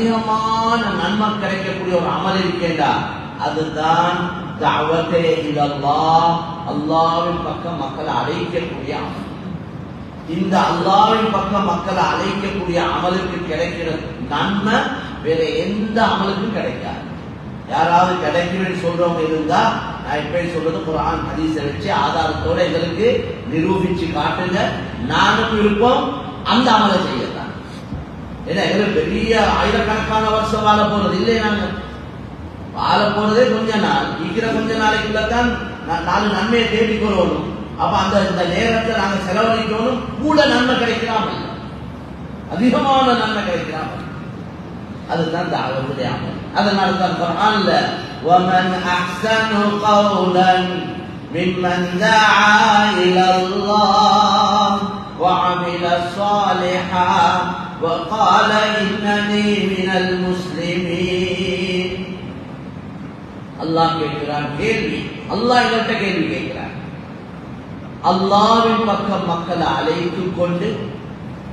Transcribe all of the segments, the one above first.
அதிகமான நன்மை கிடைக்கக்கூடிய ஒரு அமல் இருக்கேண்டா? அதுதான் தஅவத்தே இலல்லாஹ் அல்லாஹ்வின் பக்கம் மக்களை அழைக்கக்கூடிய அமல். இந்த அல்லாவின் பக்கம் மக்களை அழைக்கக்கூடிய அமலுக்கு கிடைக்கிற நன்மை வேற எந்த அமலுக்கும் கிடைக்காது. யாராவது கிடைக்கும்னு சொல்றவங்க இருந்தா நான் இப்ப சொல்றது குரான் ஹதீஸ் வச்சு ஆதாரத்தோட எங்களுக்கு நிரூபிச்சு காட்டுங்க. நானும் இருப்போம். அந்த அமலை செய்ய ஏன்னா எங்களுக்கு பெரிய ஆயிரக்கணக்கான வருஷம் வாழ போறது இல்லை நாங்க வாழ போறதே கொஞ்ச நாள் இருக்கிற கொஞ்ச நாளைக்குள்ள தான் நா- நாலு நன்மையை தேடிக் கொள்ளணும் அப்ப அந்த இந்த நேரத்தை நாங்க செலவழிக்கணும் கூட நன்மை கிடைக்கிறாம இல்லை அதிகமான நன்மை கிடைக்கிறாம அதுதான் தாவத்துடைய அமல் அதனால தான் குர்ஆன்ல ومن احسن قولا ممن دعا الى الله وعمل صالحا وقال انني من المسلمين அல்லாஹ் கேட்கிறான் கேள்வி அல்லாஹ் எங்கள்கிட்ட கேள்வி கேட்கிறான் அல்லாவின் பக்கம் மக்களை அழைத்து கொண்டு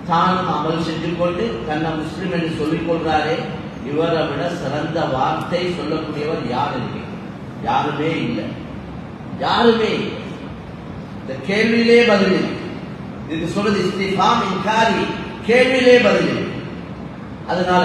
தானும் அமல் செஞ்சு கொண்டு தன்னை முஸ்லிம் என்று சொல்லிக் கொள்றாரே இவரை விட சிறந்த வார்த்தை சொல்லக்கூடியவர் யார் இருக்கு யாருமே இல்லை யாருமே இல்லை இந்த கேள்வியிலே பதில் இல்லை. இதுக்கு சொல்றது இஸ்திஃபாம் இன்காரி கேள்வியிலே பதில் அதனால